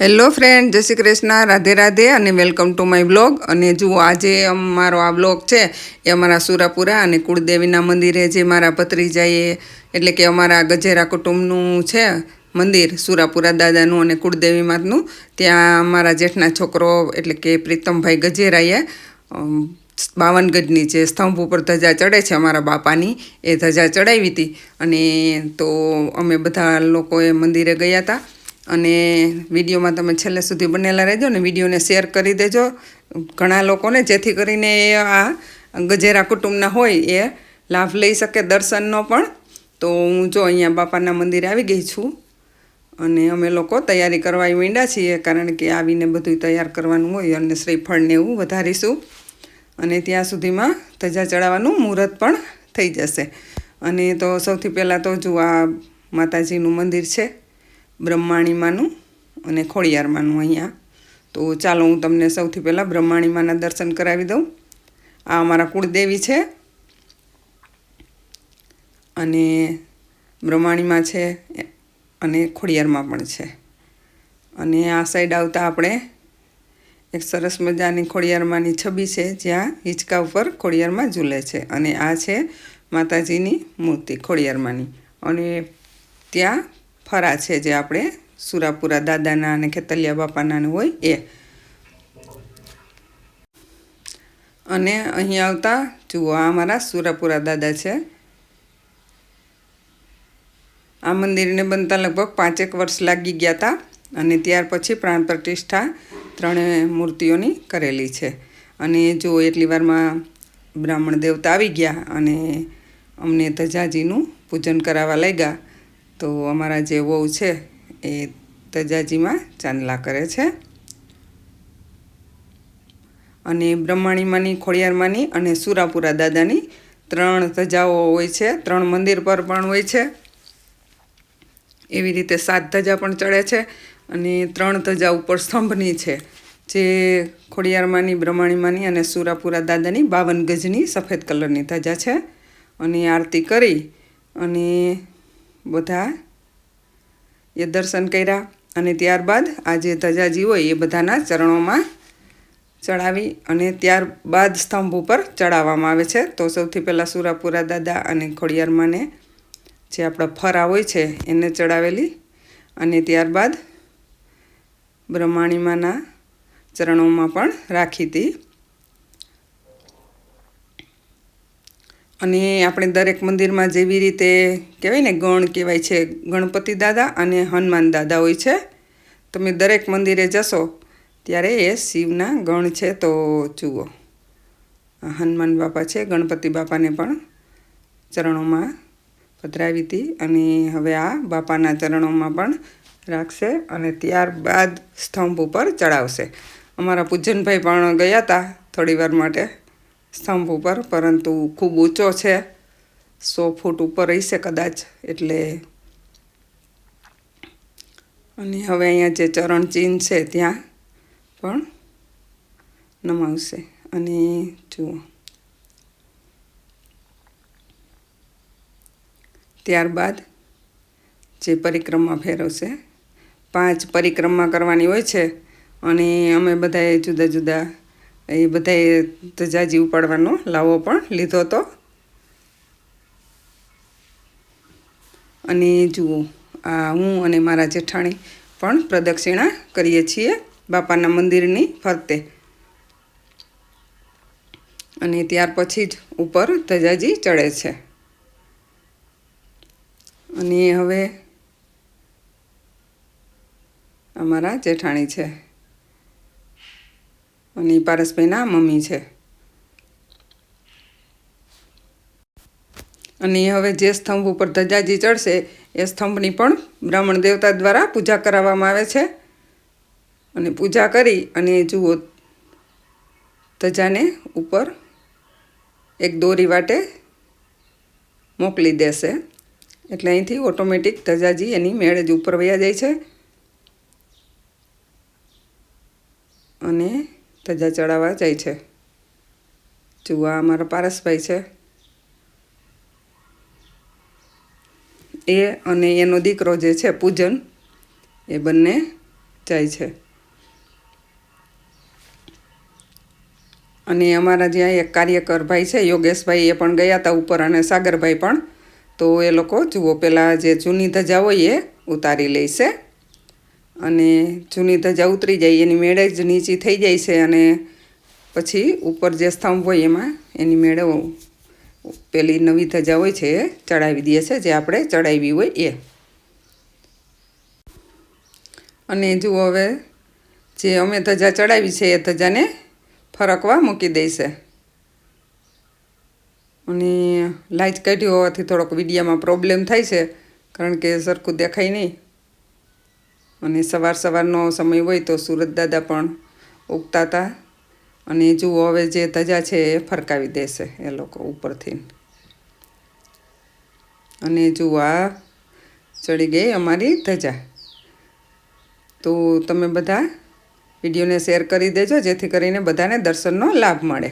Hello friend જય શ્રી કૃષ્ણ. રાધે રાધે અને welcome to my blog અને જુઓ, આજે અમારો આ બ્લોગ છે એ અમારા સુરાપુરા અને કુળદેવીના મંદિરે જે મારા ભત્રીજાએ, એટલે કે અમારા ગજેરા કુટુંબનું છે, મંદિર, સુરાપુરા દાદાનું અને કુળદેવી માતનું, ત્યાં અમારા જેઠના છોકરો, એટલે કે પ્રીતમભાઈ ગજેરાએ બાવન ગજની જે સ્તંભ ઉપર ધજા ચડે છે અમારા બાપાની, એ ધજા ચડાવી હતી. અને તો અમે બધા લોકોએ મંદિરે ગયા હતા. અને વિડીયોમાં તમે છેલ્લે સુધી બનેલા રહેજો ને વિડીયોને શેર કરી દેજો. ઘણા લોકોને જેથી કરીને એ આ ગજેરા કુટુંબના હોય એ લાભ લઈ શકે દર્શનનો પણ. તો હું જો અહીંયા બાપાના મંદિરે આવી ગઈ છું અને અમે લોકો તૈયારી કરવા માંડ્યા છીએ કારણ કે આવીને બધું તૈયાર કરવાનું હોય અને શ્રીફળને એવું વધારીશું. અને ત્યાં સુધીમાં ધજા ચડાવવાનું મુહૂર્ત પણ થઈ જશે. અને તો સૌથી પહેલાં તો જો આ માતાજીનું મંદિર છે બ્રહ્માણીમાનું અને ખોડિયારમાંનું અહીંયા. તો ચાલો હું તમને સૌથી પહેલાં બ્રહ્માણીમાના દર્શન કરાવી દઉં. આ અમારા કુળદેવી છે. અને બ્રહ્માણીમાં છે અને ખોડિયારમાં પણ છે. અને આ સાઈડ આવતા આપણે એક સરસ મજાની ખોડિયારમાંની છબી છે, જ્યાં હિંચકા ઉપર ખોડિયારમાં ઝૂલે છે. અને આ છે માતાજીની મૂર્તિ ખોડિયારમાંની. અને ત્યાં ફરા છે જે આપણે સુરાપુરા દાદાના અને ખેતલિયા બાપાના હોય એ. અને અહીં આવતા, જુઓ, આ અમારા સુરાપુરા દાદા છે. આ મંદિરને બનતા લગભગ પાંચેક વર્ષ લાગી ગયા હતા અને ત્યાર પછી પ્રાણ પ્રતિષ્ઠા ત્રણેય મૂર્તિઓની કરેલી છે. અને જો એટલી વારમાં બ્રાહ્મણ દેવતા આવી ગયા અને અમને ધજાજીનું પૂજન કરાવવા લાગ્યા તો અમારા જે વહુ છે એ તજાજીમાં ચાંદલા કરે છે. અને બ્રહ્માણીમાંની, ખોડિયારમાંની અને સુરાપુરા દાદાની ત્રણ ધજાઓ હોય છે. ત્રણ મંદિર પર પણ હોય છે. એવી રીતે સાત ધજા પણ ચડે છે અને ત્રણ ધજા ઉપર સ્તંભની છે. જે ખોડિયારમાંની, બ્રહ્માણીમાંની અને સુરાપુરા દાદાની બાવન ગજની સફેદ કલરની ધજા છે. અને આરતી કરી અને બધા એ દર્શન કર્યા અને ત્યારબાદ આ જે ધજાજી હોય એ બધાના ચરણોમાં ચડાવી અને ત્યારબાદ સ્તંભ ઉપર ચડાવવામાં આવે છે. તો સૌથી પહેલાં સુરાપુરા દાદા અને ખોડિયારમાંને જે આપણા ફરા હોય છે એને ચડાવેલી અને ત્યારબાદ બ્રહ્માણીમાના ચરણોમાં પણ રાખી હતી. અને આપણે દરેક મંદિરમાં જેવી રીતે કહેવાય ને ગણ કહેવાય છે, ગણપતિ દાદા અને હનુમાન દાદા હોય છે. તમે દરેક મંદિરે જશો ત્યારે એ શિવના ગણ છે. તો જુઓ હનુમાન બાપા છે, ગણપતિ બાપાને પણ ચરણોમાં પધરાવી હતી અને હવે આ બાપાના ચરણોમાં પણ રાખશે અને ત્યારબાદ સ્તંભ ઉપર ચડાવશે. અમારા પૂજનભાઈ પણ ગયા હતા થોડી વાર માટે. સ્તંભ ઉપર, પરંતુ ખૂબ ઊંચો છે. સો ફૂટ ઉપર હશે કદાચ, એટલે અને હવે અહીંયા જે ચરણ ચિહ્ન છે ત્યાં પણ નમાવશે. અને જુઓ. ત્યારબાદ જે પરિક્રમા ફેરવશે. પાંચ પરિક્રમા કરવાની હોય છે અને અમે બધાએ જુદા જુદા એ બધાએ ધજાજી ઉપાડવાનો, લાવો પણ, લીધો હતો અને જુઓ, આ હું અને મારા જેઠાણી પણ પ્રદક્ષિણા કરીએ છીએ બાપાના મંદિરની ફરતે. અને ત્યાર પછી જ ઉપર ધજાજી ચડે છે. અને હવે અમારા જેઠાણી છે. અને પારસભાઈના મમ્મી છે. અને હવે જે સ્તંભ ઉપર ધજાજી ચડશે, એ સ્તંભની પણ બ્રાહ્મણ દેવતા દ્વારા પૂજા કરાવવામાં આવે છે. અને પૂજા કરી અને જુઓ, ધજાને ઉપર એક દોરી વાટે મોકલી દેશે. એટલે અહીંથી ઓટોમેટિક ધજાજી એની મેળે જ ઉપર વયા જાય છે. અને ધજા ચડાવવા જાય છે. આ અમારા પારસભાઈ છે. એ અને એનો દીકરો જે છે, પૂજન, એ બંને જાય છે. અને અમારા જ્યાં એક કાર્યકર ભાઈ છે, યોગેશભાઈ, એ પણ ગયા હતા ઉપર અને સાગરભાઈ પણ. તો એ લોકો, જુઓ પહેલાં જે જૂની ધજા હોય એ ઉતારી લે છે અને જૂની ધજા ઉતરી જાય, એની મેળે જ નીચી થઈ જાય છે અને પછી ઉપર જે સ્તંભ હોય એમાં એની મેળે પેલી નવી ધજા હોય છે એ ચડાવી દે છે, જે આપણે ચડાવી હોય એ. અને જુઓ હવે જે અમે ધજા ચડાવી છે, એ ધજાને ફરકવા મૂકી દઈશે અને લાઇટ કાઢ્યું હોવાથી થોડોક વિડીયામાં પ્રોબ્લેમ થાય છે, કારણ કે સરખું દેખાય નહીં. અને સવાર સવારનો સમય હોય તો સુરત દાદા પણ ઉગતા હતા અને જુઓ હવે જે ધજા છે એ ફરકાવી દેશે એ લોકો ઉપરથી. અને જુઓ આ ચડી ગઈ અમારી ધજા. તો તમે બધા વિડીયોને શેર કરી દેજો જેથી કરીને બધાને દર્શનનો લાભ મળે.